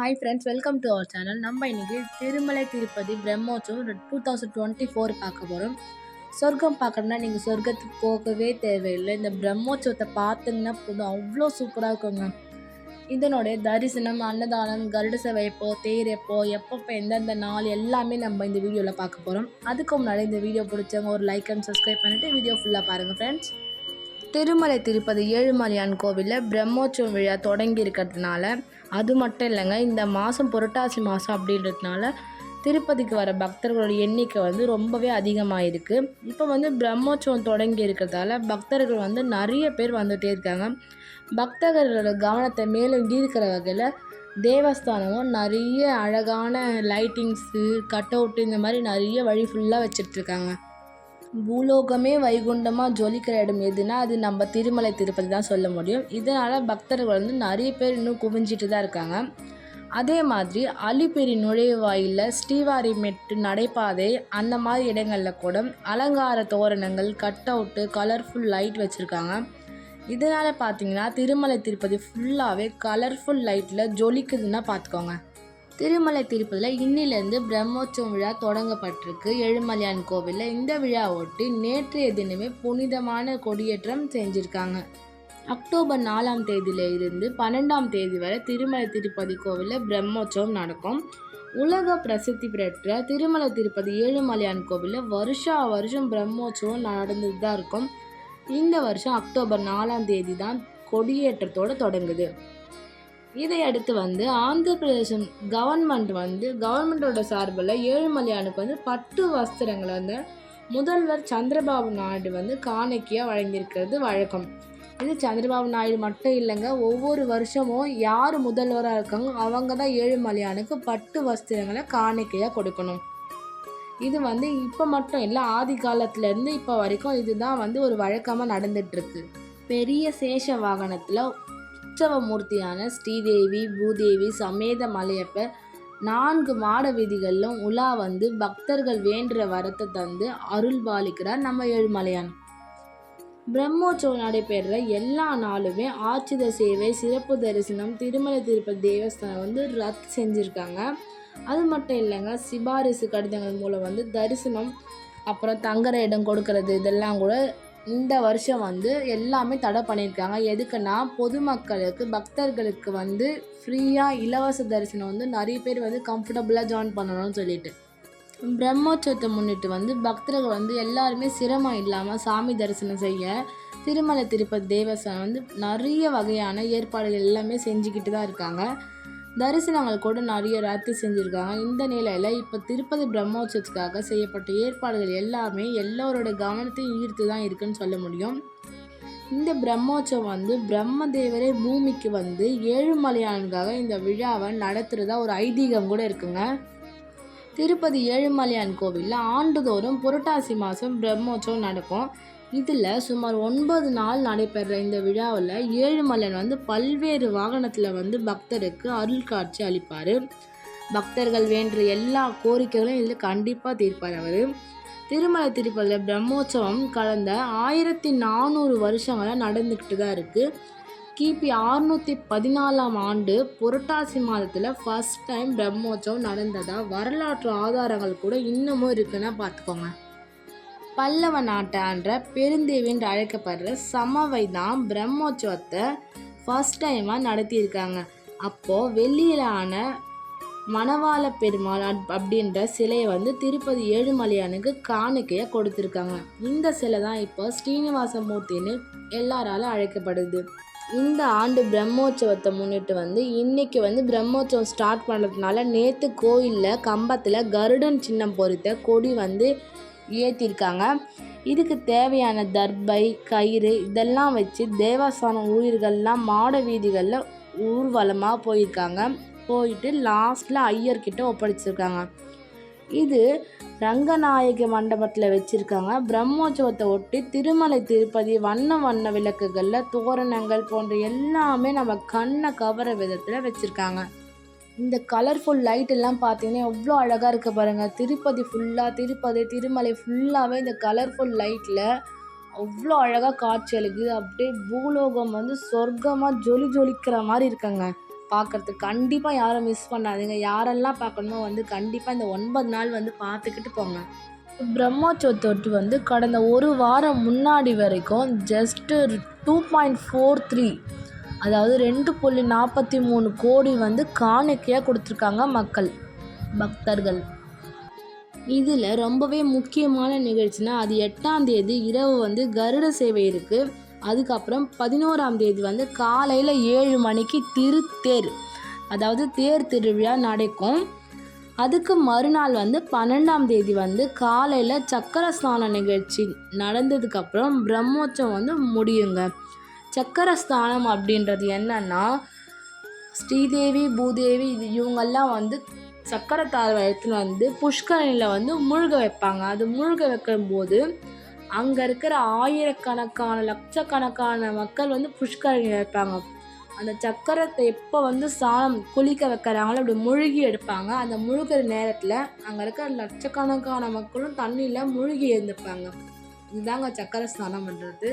Hi friends welcome to our channel நம்ம இன்றைக்கி Tirumala Tirupati Brahmotsavam two thousand twenty four பார்க்க போகிறோம் சொர்க்கம் பார்க்கணும்னா நீங்கள் சொர்க்கத்துக்கு போகவே தேவையில்லை. இந்த பிரம்மோற்சவத்தை பார்த்தீங்கன்னா போதும். அவ்வளோ சூப்பராக இருக்குங்க. இதனுடைய தரிசனம் அன்னதானம் கருட சேவை எப்போ தேர் எப்போ எப்பப்போ எந்தெந்த நாள் எல்லாமே நம்ம இந்த வீடியோவில் பார்க்க போகிறோம் அதுக்கு முன்னாடி இந்த வீடியோ பிடிச்சவங்க ஒரு லைக் அண்ட் சப்ஸ்கிரைப் பண்ணிவிட்டு வீடியோ ஃபுல்லாக பாருங்கள் ஃப்ரெண்ட்ஸ் திருமலை திருப்பதி ஏழுமலையான் கோவிலில் பிரம்மோற்சவம் விழா தொடங்கி இருக்கிறதுனால அது மட்டும் இல்லைங்க இந்த மாதம் புரட்டாசி மாதம் அப்படின்றதுனால திருப்பதிக்கு வர பக்தர்களோட எண்ணிக்கை வந்து ரொம்பவே அதிகமாக இருக்குது இப்போ வந்து பிரம்மோற்சவம் தொடங்கி இருக்கிறதால பக்தர்கள் வந்து நிறைய பேர் வந்துகிட்டே இருக்காங்க. பக்தர்களோட கவனத்தை மேலும் ஈர்க்கிற வகையில் தேவஸ்தானமும் நிறைய அழகான லைட்டிங்ஸு கட் அவுட்டு இந்த மாதிரி நிறைய வழி ஃபுல்லாக வச்சுட்ருக்காங்க பூலோகமே வைகுண்டமாக ஜொலிக்கிற இடம் எதுனா அது நம்ம திருமலை திருப்பதி தான் சொல்ல முடியும். இதனால் பக்தர்கள் வந்து நிறைய பேர் இன்னும் குவிஞ்சிட்டு தான் இருக்காங்க. அதே மாதிரி அலிப்பெரி நுழைவாயிலில் ஸ்ரீவாரிமெட்டு நடைபாதை அந்த மாதிரி இடங்களில் கூட அலங்கார தோரணங்கள் கட் அவுட்டு கலர்ஃபுல் லைட் வச்சுருக்காங்க. இதனால் பார்த்தீங்கன்னா திருமலை திருப்பதி ஃபுல்லாகவே கலர்ஃபுல் லைட்டில் ஜொலிக்குதுன்னா பார்த்துக்கோங்க திருமலை திருப்பதியில் இன்னிலேருந்து பிரம்மோற்சவம் விழா தொடங்கப்பட்டிருக்கு. எழுமலையான் கோவிலில் இந்த விழா ஒட்டி நேற்றைய தினமே புனிதமான கொடியேற்றம் செஞ்சுருக்காங்க. அக்டோபர் நாலாம் தேதியில இருந்து பன்னெண்டாம் தேதி வரை திருமலை திருப்பதி கோவிலில் பிரம்மோற்சவம் நடக்கும். உலக பிரசித்தி பெற்ற திருமலை திருப்பதி ஏழுமலையான் கோவிலில் வருஷா வருஷம் பிரம்மோற்சவம் நடந்துட்டு தான் இருக்கும். இந்த வருஷம் அக்டோபர் நாலாம் தேதி தான் கொடியேற்றத்தோடு தொடங்குது. இதை அடுத்து வந்து ஆந்திர பிரதேசம் கவர்மெண்ட் வந்து கவர்மெண்ட்டோட சார்பில் ஏழுமலையானுக்கு வந்து பட்டு வஸ்திரங்களை வந்து முதல்வர் சந்திரபாபு நாயுடு வந்து காணிக்கையாக வழங்கியிருக்கிறது வழக்கம். இது சந்திரபாபு நாயுடு மட்டும் இல்லைங்க ஒவ்வொரு வருஷமும் யார் முதல்வராக இருக்காங்க அவங்க தான் ஏழுமலையானுக்கு பட்டு வஸ்திரங்களை காணிக்கையாக கொடுக்கணும். இது வந்து இப்போ மட்டும் இல்லை ஆதி காலத்துலேருந்து இப்போ வரைக்கும் இதுதான் வந்து ஒரு வழக்கமாக நடந்துகிட்ருக்கு பெரிய சேஷ வாகனத்தில் உற்சவமூர்த்தியான ஸ்ரீதேவி பூதேவி சமேத மலையப்பர் நான்கு மாட வீதிகளிலும் உலா வந்து பக்தர்கள் வேண்டுற வரத்தை தந்து அருள் பாலிக்கிறார் நம்ம ஏழுமலையான். பிரம்மோற்சவம் நடைபெறுற எல்லா நாளுமே ஆச்சித சேவை சிறப்பு தரிசனம் திருமலை திருப்பதி தேவஸ்தானம் வந்து ரத்து செஞ்சுருக்காங்க. அது மட்டும் இல்லைங்க சிபாரிசு கடிதங்கள் மூலம் வந்து தரிசனம் அப்புறம் தங்குற இடம் கொடுக்கறது இதெல்லாம் கூட இந்த வருஷம் வந்து எல்லாமே தடை பண்ணியிருக்காங்க. எதுக்குன்னா பொதுமக்களுக்கு பக்தர்களுக்கு வந்து ஃப்ரீயாக இலவச தரிசனம் வந்து நிறைய பேர் வந்து கம்ஃபர்டபுளாக ஜாயின் பண்ணணும்னு சொல்லிட்டு. பிரம்மோற்சவத்தை முன்னிட்டு வந்து பக்தர்கள் வந்து எல்லாருமே சிரமம் இல்லாமல் சாமி தரிசனம் செய்ய திருமலை திருப்பதி தேவஸ்தானம் வந்து நிறைய வகையான ஏற்பாடுகள் எல்லாமே செஞ்சுக்கிட்டு தான் இருக்காங்க. தரிசனங்கள் கூட நிறைய ரத்து செஞ்சுருக்காங்க. இந்த நிலையில் இப்போ திருப்பதி பிரம்மோற்சவத்துக்காக செய்யப்பட்ட ஏற்பாடுகள் எல்லாமே எல்லோரோட கவனத்தையும் ஈர்த்து தான் இருக்குன்னு சொல்ல முடியும். இந்த பிரம்மோற்சவம் வந்து பிரம்மதேவரே பூமிக்கு வந்து ஏழுமலையானுக்காக இந்த விழாவை நடத்துகிறதா ஒரு ஐதீகம் கூட இருக்குங்க. திருப்பதி ஏழுமலையான் கோவிலில் ஆண்டுதோறும் புரட்டாசி மாதம் பிரம்மோற்சவம் நடக்கும். இதில் சுமார் ஒன்பது நாள் நடைபெற இந்த விழாவில் ஏழுமலையன் வந்து பல்வேறு வாகனத்தில் வந்து பக்தருக்கு அருள் காட்சி அளிப்பார். பக்தர்கள் வேண்டுற எல்லா கோரிக்கைகளும் இதில் கண்டிப்பாக தீர்ப்பார் அவர். திருமலை திருப்பதியில் பிரம்மோற்சவம் கடந்த ஆயிரத்தி நானூறு வருஷங்களாக நடந்துக்கிட்டு தான் இருக்குது கிபி அறுநூற்றி பதினாலாம் ஆண்டு புரட்டாசி மாதத்தில் ஃபஸ்ட் டைம் பிரம்மோற்சவம் நடந்ததாக வரலாற்று ஆதாரங்கள் கூட இன்னமும் இருக்குன்னா பார்த்துக்கோங்க. பல்லவ நாட்டான்ற பெருந்தேவின்னு அழைக்கப்படுற சமவை தான் பிரம்மோற்சவத்தை ஃபஸ்ட் டைமாக நடத்தியிருக்காங்க. அப்போது வெள்ளியிலான மணவாள பெருமாள் அப்படின்ற சிலையை வந்து திருப்பதி ஏழுமலையானுக்கு காணிக்கையாக கொடுத்துருக்காங்க. இந்த சிலை தான் இப்போ ஸ்ரீனிவாச மூர்த்தின்னு எல்லாராலும் அழைக்கப்படுது. இந்த ஆண்டு பிரம்மோற்சவத்தை முன்னிட்டு வந்து இன்றைக்கி வந்து பிரம்மோற்சவம் ஸ்டார்ட் பண்ணுறதுனால நேற்று கோயிலில் கம்பத்தில் கருடன் சின்னம் பொறித்த கொடி வந்து ஏற்றிருக்காங்க இதுக்கு தேவையான தர்பை கயிறு இதெல்லாம் வச்சு தேவஸ்தானம் ஊழியர்கள்லாம் மாட வீதிகளில் ஊர்வலமாக போயிருக்காங்க. போயிட்டு லாஸ்ட்டில் ஐயர்கிட்ட ஒப்படைச்சிருக்காங்க. இது ரங்கநாயகி மண்டபத்தில் வச்சுருக்காங்க. பிரம்மோற்சவத்தை ஒட்டி திருமலை திருப்பதி வண்ண வண்ண விளக்குகளில் தோரணங்கள் போன்ற எல்லாமே நம்ம கண்ணை கவர விதத்தில் வச்சுருக்காங்க. இந்த கலர்ஃபுல் லைட் எல்லாம் பார்த்தீங்கன்னா எவ்வளோ அழகாக இருக்குது பாருங்கள் திருப்பதி ஃபுல்லாக திருப்பதி திருமலை ஃபுல்லாகவே இந்த கலர்ஃபுல் லைட்டில் அவ்வளோ அழகாக காட்சி அளிக்குது. அப்படியே பூலோகம் வந்து சொர்க்கமாக ஜொலி ஜொலிக்கிற மாதிரி இருக்குங்க. பார்க்குறதுக்கு கண்டிப்பாக யாரும் மிஸ் பண்ணாதீங்க. யாரெல்லாம் பார்க்கணுமோ வந்து கண்டிப்பாக இந்த ஒன்பது நாள் வந்து பார்த்துக்கிட்டு போங்க. பிரம்மோற்சவத்தொட்டு வந்து கடந்த ஒரு வாரம் முன்னாடி வரைக்கும் just two point four three அதாவது ரெண்டு புள்ளி நாற்பத்தி மூணு கோடி வந்து காணிக்கையாக கொடுத்துருக்காங்க மக்கள் பக்தர்கள். இதில் ரொம்பவே முக்கியமான நிகழ்ச்சினா அது எட்டாம் தேதி இரவு வந்து கருட சேவை இருக்குது அதுக்கப்புறம் பதினோராம் தேதி வந்து காலையில் ஏழு மணிக்கு திருத்தேர் அதாவது தேர் திருவிழா நடக்கும். அதுக்கு மறுநாள் வந்து பன்னெண்டாம் தேதி வந்து காலையில் சக்கர ஸ்நான நிகழ்ச்சி நடந்ததுக்கப்புறம் பிரம்மோற்சவம் வந்து முடியுங்க. சக்கரஸ்தானம் அப்படின்றது என்னன்னா ஸ்ரீதேவி பூதேவி இது இவங்கெல்லாம் வந்து சக்கரை தாழ்வை எடுத்துன்னு வந்து புஷ்கரணியில் வந்து முழுக வைப்பாங்க. அது முழுக வைக்கும்போது அங்கே இருக்கிற ஆயிரக்கணக்கான லட்சக்கணக்கான மக்கள் வந்து புஷ்கரணியில் வைப்பாங்க அந்த சக்கரத்தை எப்போ வந்து சாணம் குளிக்க வைக்கிறாங்களோ அப்படி முழுகி எடுப்பாங்க. அந்த முழுகிற நேரத்தில் அங்கே இருக்கிற லட்சக்கணக்கான மக்களும் தண்ணியில் முழுகி எழுந்திருப்பாங்க. இதுதாங்க சக்கரை ஸ்நானம் பண்ணுறது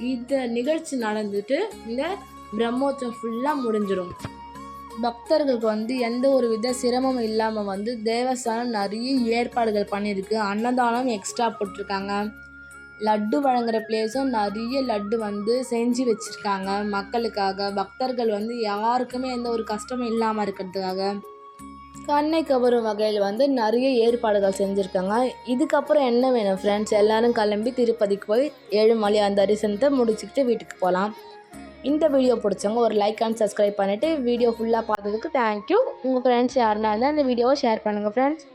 இந்த நிகழ்ச்சி நடந்துட்டு இந்த பிரம்மோற்சவம் ஃபுல்லாக முடிஞ்சிடும் பக்தர்களுக்கு வந்து எந்த ஒரு வித சிரமமும் இல்லாமல் வந்து தேவஸ்தானம் நிறைய ஏற்பாடுகள் பண்ணியிருக்கு. அன்னதானம் எக்ஸ்ட்ரா போட்டிருக்காங்க. லட்டு வழங்குற பிளேஸும் நிறைய லட்டு வந்து செஞ்சு வச்சுருக்காங்க மக்களுக்காக. பக்தர்கள் வந்து யாருக்குமே எந்த ஒரு கஷ்டமும் இல்லாமல் இருக்கிறதுக்காக. கண்ணை கவரும் வகையில் வந்து நிறைய ஏற்பாடுகள் செஞ்சுருக்காங்க. இதுக்கப்புறம் என்ன வேணும் ஃப்ரெண்ட்ஸ் எல்லோரும் கிளம்பி திருப்பதிக்கு போய் ஏழு மலை அந்த தரிசனத்தை முடிச்சுக்கிட்டு வீட்டுக்கு போகலாம். இந்த வீடியோ பிடிச்சவங்க ஒரு லைக் அண்ட் சப்ஸ்கிரைப் பண்ணிவிட்டு வீடியோ ஃபுல்லாக பார்த்ததுக்கு தேங்க்யூ உங்கள் ஃப்ரெண்ட்ஸ் யாருன்னா இருந்தால் இந்த வீடியோவை ஷேர் பண்ணுங்கள் ஃப்ரெண்ட்ஸ்